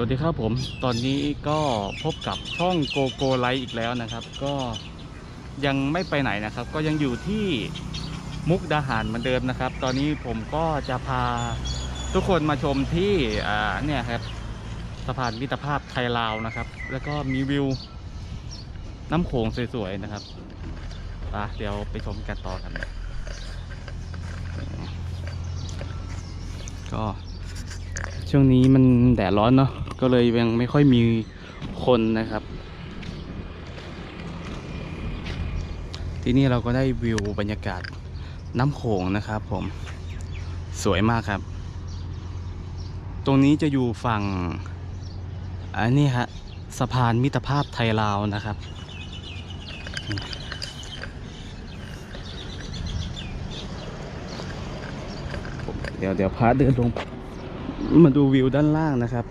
สวัสดีครับผมตอนนี้ก็พบกับช่องโกโกไลท์อีกแล้วนะครับ ก็ยังไม่ไปไหนนะครับ ก็ยังอยู่ที่มุกดาหารเหมือนเดิมนะครับ ตอนนี้ผมก็จะพาทุกคนมาชมที่อ่าเนี่ยครับสะพานมิตรภาพไทยลาวนะครับ แล้วก็มีวิวน้ำโขงสวยๆนะครับไปเดี๋ยวไปชมกันต่อกันก็ช่วงนี้มันแดดร้อนเนาะ ก็เลยยังไม่ค่อยมีคนนะครับ ที่นี่เราก็ได้วิวบรรยากาศน้ำโขงนะครับผมสวยมากครับ ตรงนี้จะอยู่ฝั่งอันนี้ฮะสะพานมิตรภาพไทยลาวนะครับ เดี๋ยวเดี๋ยวพาเดินลงมาดูวิวด้านล่างนะครับ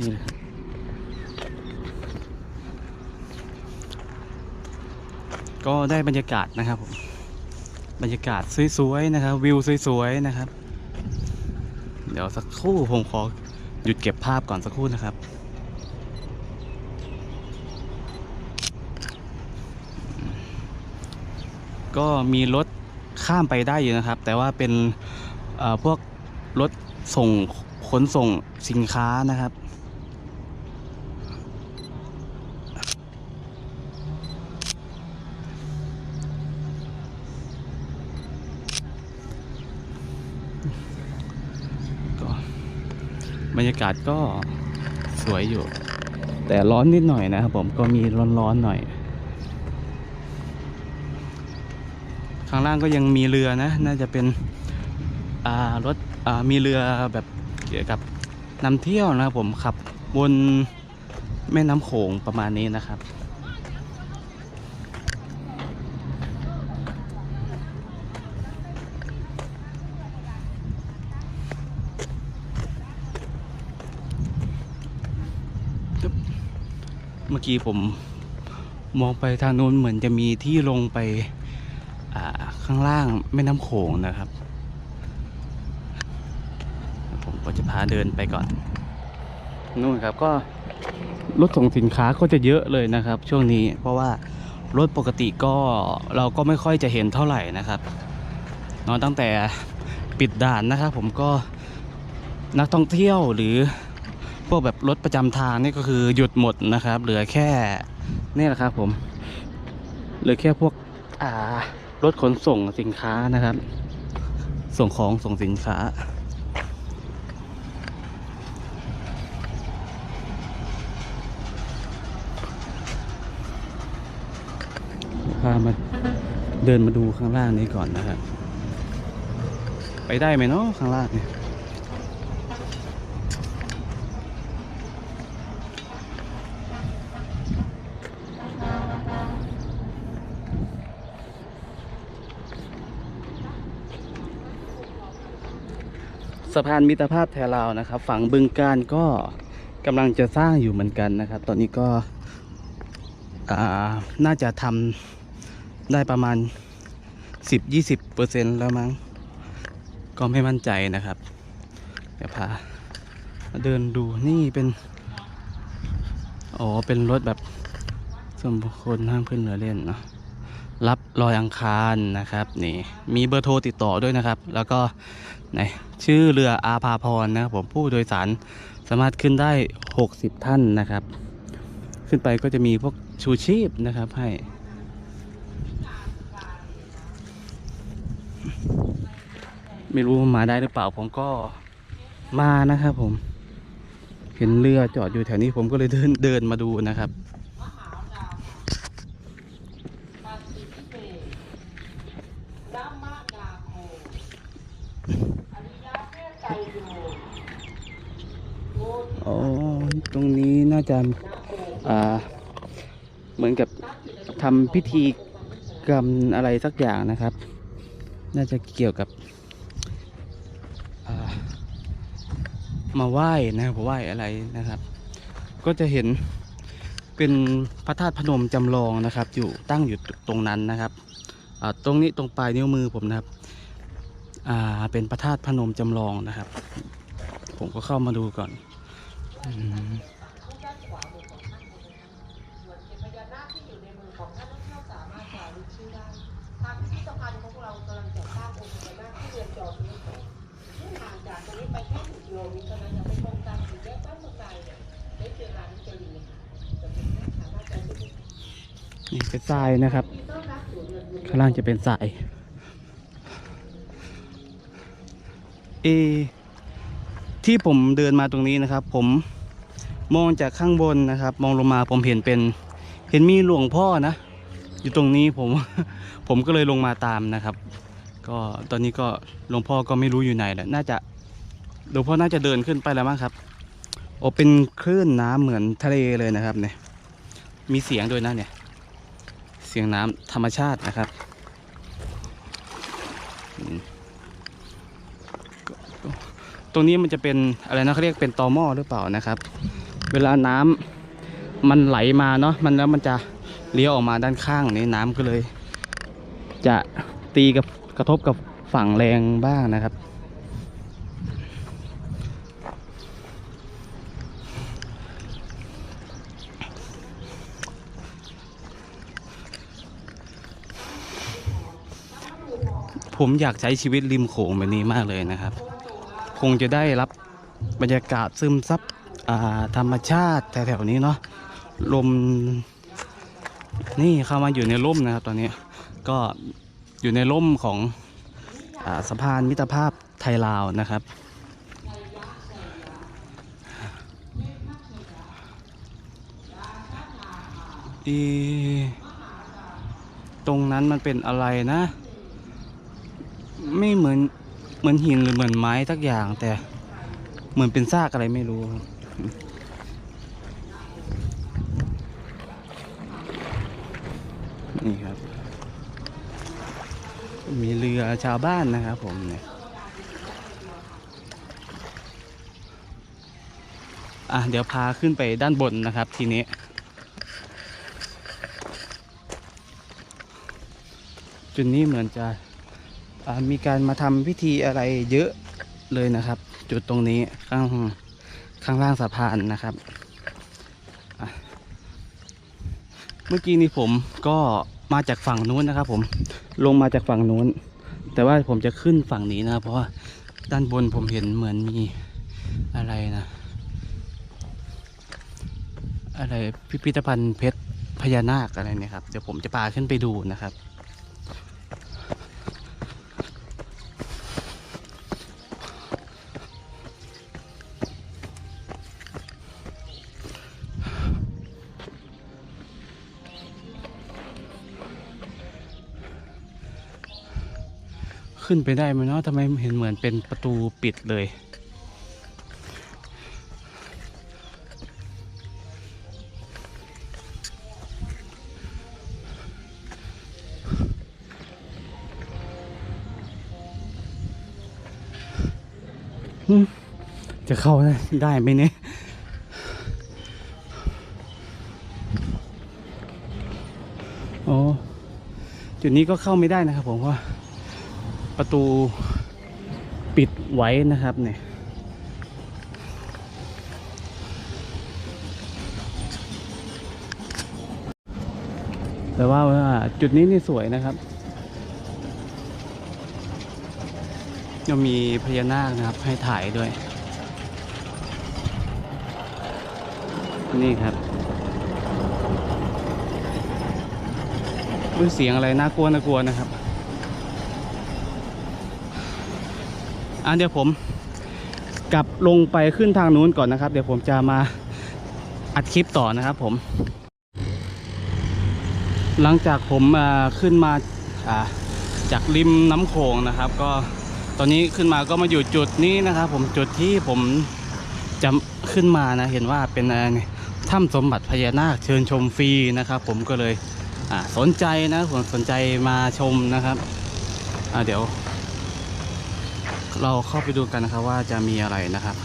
นี่นะครับก็ได้บรรยากาศนะครับผมบรรยากาศสวยๆนะครับ วิวสวยๆนะครับ เดี๋ยวสักครู่ผมขอหยุดเก็บภาพก่อนสักครู่นะครับ ก็มีรถข้ามไปได้อยู่นะครับ แต่ว่าเป็นพวกรถส่งขนส่งสินค้านะครับ บรรยากาศก็สวยอยู่ แต่ร้อนนิดหน่อยนะครับผมก็มีร้อนๆหน่อย ข้างล่างก็ยังมีเรือนะ น่าจะเป็นรถมีเรือแบบเกี่ยวกับนำเที่ยวนะครับผมขับบนแม่น้ำโขงประมาณนี้นะครับ มื่อกี้ผมมองไปทางนู้นเหมือนจะมีที่ลงไปข้างล่างแม่น้ำโขงนะครับ ผมก็จะพาเดินไปก่อนนู่นครับก็รถส่งสินค้าก็จะเยอะเลยนะครับ ช่วงนี้เพราะว่ารถปกติก็เราก็ไม่ค่อยจะเห็นเท่าไหร่นะครับนาะตั้งแต่ปิดด่านนะครับ ผมก็นักท่องเที่ยวหรือ พวกแบบรถประจำทางนี่ก็คือหยุดหมดนะครับ เหลือแค่นี่แหละครับผม เหลือแค่พวกอ่ารถขนส่งสินค้านะครับ ส่งของส่งสินค้า พามาเดินมาดูข้างล่างนี้ก่อนนะครับ ไปได้ไหมเนาะข้างล่างเนี่ย สะพานมิตรภาพแถวลาวนะครับ ฝั่งบึงการก็กำลังจะสร้างอยู่เหมือนกันนะครับ ตอนนี้ก็น่าจะทำได้ประมาณ 10-20เปอร์เซ็นต์แล้วมั้ง ก็ไม่มั่นใจนะครับ เดี๋ยวพาเดินดูนี่เป็นอ๋อเป็นรถแบบส่วนบุคคลห้ามขึ้นเรือเล่นเนาะ รับลอยอังคารนะครับนี่มีเบอร์โทรติดต่อด้วยนะครับ แล้วก็ไหนชื่อเรืออาภาพรนะครับผมผู้โดยสารสามารถขึ้นได้ 60 ท่านนะครับ ขึ้นไปก็จะมีพวกชูชีพนะครับให้ไม่รู้มาได้หรือเปล่าผมก็มานะครับผม เห็นเรือจอดอยู่แถวนี้ผมก็เลยเดินเดินมาดูนะครับ อ๋อ ตรงนี้น่าจะอ่าเหมือนกับทำพิธีกรรมอะไรสักอย่างนะครับ น่าจะเกี่ยวกับามาไหว้นะครับไหว้อะไรนะครับ ก็จะเห็นเป็นพระธาตุพนมจำลองนะครับ อยู่ตั้งอยู่ตรงนั้นนะครับตรงนี้ตรงปลายนิ้วมือผมนะครับเป็นพระธาตุพนมจำลองนะครับ ผมก็เข้ามาดูก่อน นาคที่อยู่ในมือของท่านนักเที่ยวสามารถจารึกชื่อได้ทางพิพิธภัณฑ์ของเรากำลังจะสร้างองค์พญานาคที่เรือนจอนี้ซึ่งห่างจากตรงนี้ไปแค่หนึ่งกิโลเมตรเท่านั้นยังไม่ตรงกันถึงแยกบ้านเมืองไทยเนี่ยได้เจอร้านเจรีย์จะเป็นสามารถจารึกนี่เป็นทรายนะครับ ข้างล่างจะเป็นทราย เอ ที่ผมเดินมาตรงนี้นะครับ ผม มองจากข้างบนนะครับ มองลงมาผมเห็นเป็นเห็นมีหลวงพ่อนะ อยู่ตรงนี้ผมผมก็เลยลงมาตามนะครับ ก็ตอนนี้ก็หลวงพ่อก็ไม่รู้อยู่ไหนแหละน่าจะหลวงพ่อน่าจะเดินขึ้นไปแล้วมั้งครับโอเป็นคลื่นน้ำเหมือนทะเลเลยนะครับเนี่ยมีเสียงด้วยนะเนี่ย เสียงน้ำธรรมชาตินะครับตรงนี้มันจะเป็นอะไรนะเขาเรียกเป็นตอหม้อหรือเปล่านะครับ เวลาน้ำมันไหลมาเนาะมันแล้วมันจะเลี้ยวออกมาด้านข้างนี้น้ำก็เลย จะตีกับกระทบกับฝั่งแรงบ้างนะครับ ผมอยากใช้ชีวิตริมโขงแบบนี้มากเลยนะครับ คงจะได้รับบรรยากาศซึมซับ ธรรมชาติแถวๆนี้เนาะลมนี่เข้ามาอยู่ในร่มนะครับ ตอนนี้ก็อยู่ในร่มของอสะพานมิตรภาพไทยลาวนะครับ อีตรงนั้นมันเป็นอะไรนะ ไม่เหมือนเหมือนหินหรือเหมือนไม้ทักอย่างแต่เหมือนเป็นซากอะไรไม่รู้ครับ นี่ครับ มีเรือชาวบ้านนะครับผมเนี่ยอะเดี๋ยวพาขึ้นไปด้านบนนะครับทีนี้ จุดนี้เหมือนจะมีการมาทำพิธีอะไรเยอะเลยนะครับ จุดตรงนี้ข้าง ข้างล่างสะพานนะครับ เมื่อกี้นี้ผมก็มาจากฝั่งนู้นนะครับผมลงมาจากฝั่งนู้น แต่ว่าผมจะขึ้นฝั่งนี้นะเพราะว่าด้านบนผมเห็นเหมือนมีอะไรนะ อะไรพิพิธภัณฑ์เพชรพญานาคอะไรเนี่ยครับ เดี๋ยวผมจะพาขึ้นไปดูนะครับ ขึ้นไปได้ไหมเนาะทำไมเห็นเหมือนเป็นประตูปิดเลยจะเข้าได้ไหมเนี่ยโอ้จุดนี้ก็เข้าไม่ได้นะครับผมว่า ประตูปิดไว้นะครับเนี่ยแต่ว่าจุดนี้นี่สวยนะครับยังมีพญานาคนะครับให้ถ่ายด้วย นี่ครับด้วยเสียงอะไรน่ากลัวน่ากลัวนะครับ อะเดี๋ยวผมกลับลงไปขึ้นทางนู้นก่อนนะครับ เดี๋ยวผมจะมาอัดคลิปต่อนะครับผม หลังจากผมอ่าขึ้นมาจากริมน้ำโขงนะครับ ก็ตอนนี้ขึ้นมาก็มาอยู่จุดนี้นะครับผมจุดที่ผมจะขึ้นมานะเห็นว่าเป็นถ้ำสมบัติพญานาคเชิญชมฟรีนะครับ ผมก็เลยสนใจนะผมสนใจมาชมนะครับเดี๋ยว เราเข้าไปดูกันนะครับว่าจะมีอะไรนะครับ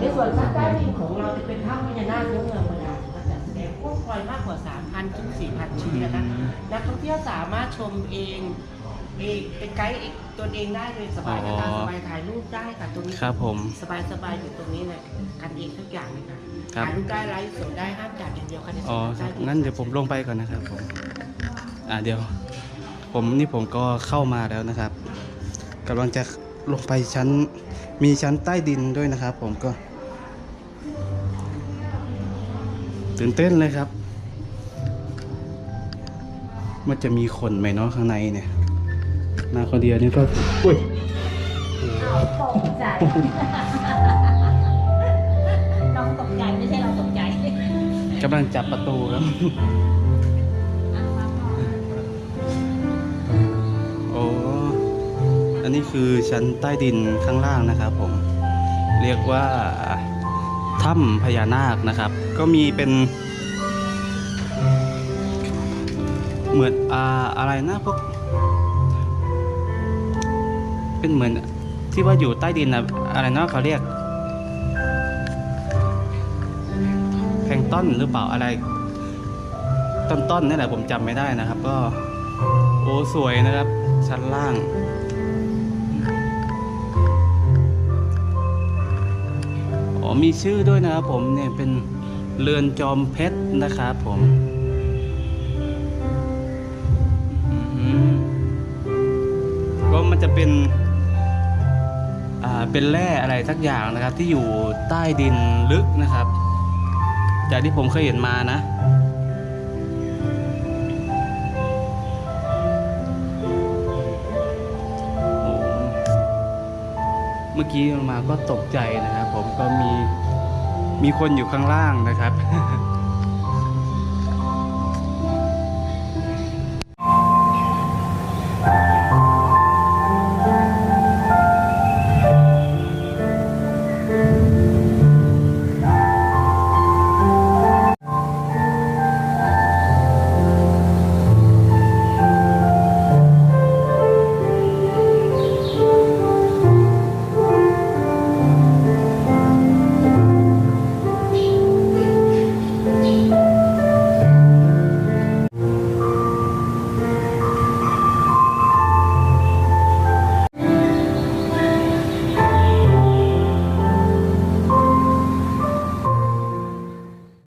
ในส่วนภาคใต้ดินของเราจะเป็นถ้ำพญานาคเนื้อเมืองมาดานมาจัดแสดงพวกพลอยมากกว่า 3,000ถึง4,000 ชิ้นนะคะนักท่องเที่ยวสามารถชมเองเอกเป็นไกด์เอกตัวเองได้เลยสบายนะคะอ๋อสบายถ่ายรูปได้ค่ะตรงนี้ครับผมสบายสบายอยู่ตรงนี้เลยกันเองทุกอย่างเลยค่ะครับถ่ายรูปได้ไลฟ์สดได้ห้ามจัดอย่างเดียวค่ะในสอ๋อถานครับที่งั้นเดี๋ยวผมลงไปก่อนนะครับผมอ่าเดี๋ยว ผมนี่ผมก็เข้ามาแล้วนะครับกำลังจะลงไปชั้นมีชั้นใต้ดินด้วยนะครับ ผมก็ ตื่นเต้นเลยครับ มันจะมีคนไหมเนาะข้างในเนี่ยมาคนเดียวนี่ก็อุ้ยเอาตกใจน้องตกใจไม่ใช่เราตกใจกำลังจับประตูครับ นนี้คือชั้นใต้ดินข้างล่างนะครับผม เรียกว่าถ้ำพญานาคนะครับ ก็มีเป็นเหมือนอ่าอะไรนะพวก เป็นเหมือนที่ว่าอยู่ใต้ดินนะอะไรนะเขาเรียกแพงต้นหรือเปล่าอะไร ต้นๆนี่แหละผมจำไม่ได้นะครับ ก็ โอ้สวยนะครับ ชั้นล่าง มีชื่อด้วยนะครับผมเนี่ยเป็นเรือนจอมเพชรนะครับผมก็มันจะเป็นอ่าเป็นแร่อะไรสักอย่างนะครับ ที่อยู่ใต้ดินลึกนะครับ จากที่ผมเคยเห็นมานะ เมื่อกี้มาก็ตกใจนะครับ ผมก็มีมีคนอยู่ข้างล่างนะครับ